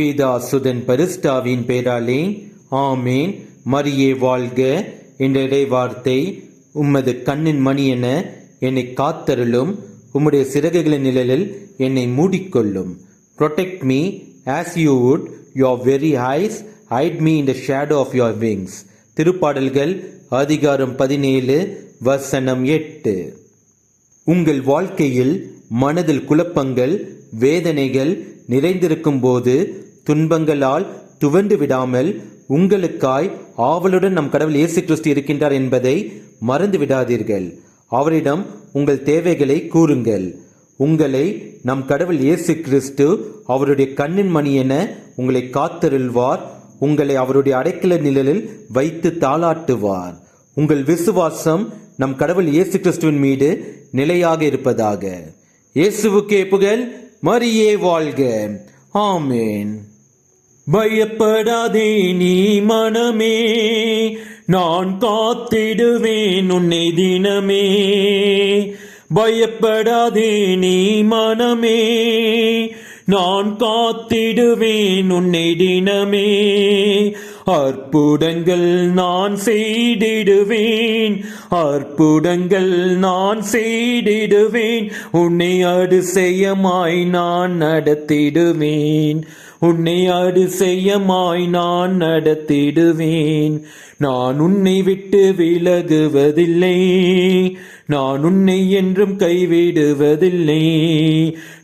பிதா சுதன் பரிஸ்டாவின் பேராலே ஆமேன். மரியே வாழ்க. என்ற இடைவார்த்தை உமது கண்ணின் மணி என என்னை காத்தருளும். உம்முடைய சிறகுகளின் நிழலில் என்னை மூடிக்கொள்ளும். Protect me as you would your very eyes hide me in the shadow of your wings திருப்பாடல்கள் அதிகாரம் பதினேழு வசனம் எட்டு. உங்கள் வாழ்க்கையில் மனதில் குழப்பங்கள் வேதனைகள் நிறைந்திருக்கும் போது துன்பங்களால் துவண்டு விடாமல் உங்களுக்காய் ஆவலுடன் நம் கடவுள் இயேசு கிறிஸ்து இருக்கின்றார் என்பதை மறந்து விடாதீர்கள். அவரிடம் உங்கள் தேவைகளை கூறுங்கள். உங்களை நம் கடவுள் இயேசு கிறிஸ்து அவருடைய கண்ணின் மணி என உங்களை காத்தருள்வார். உங்களை அவருடைய அடைக்கல நிழலில் வைத்து தாளாட்டுவார். உங்கள் விசுவாசம் நம் கடவுள் இயேசு கிறிஸ்துவின் மீது நிலையாக இருப்பதாக. இயேசுவுக்கே புகழ் மரியே வாழ்க. ஆமேன். பயப்படாதே நீ மனமே. நான் காத்திடுவேன் உன்னை தினமே. பயப்படாதே நீ மனமே. நான் காத்திடுவேன் உன்னை தினமே. அற்புதங்கள் நான் செய்திடுவேன். அற்புதங்கள் நான் செய்திடுவேன். உன்னை அதிசயமாய் நான் நடத்திடுவேன். உன்னை அதிசயமாய் நான் நடத்திடுவேன். நான் உன்னை விட்டு விலகுவதில்லை. நான் உன்னை என்றும் கைவிடுவதில்லை.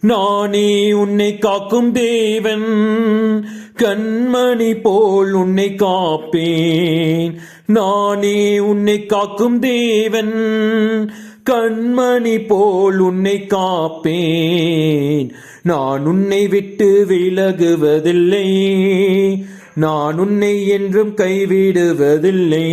நானே உன்னை காக்கும் தேவன். கண்மணி போல் உன்னை காப்பேன். நானே உன்னை காக்கும் தேவன். கண்மணி போல் உன்னை காப்பேன். நான் உன்னை விட்டு விலகுவதில்லை. நான் உன்னை என்றும் கைவிடுவதில்லை.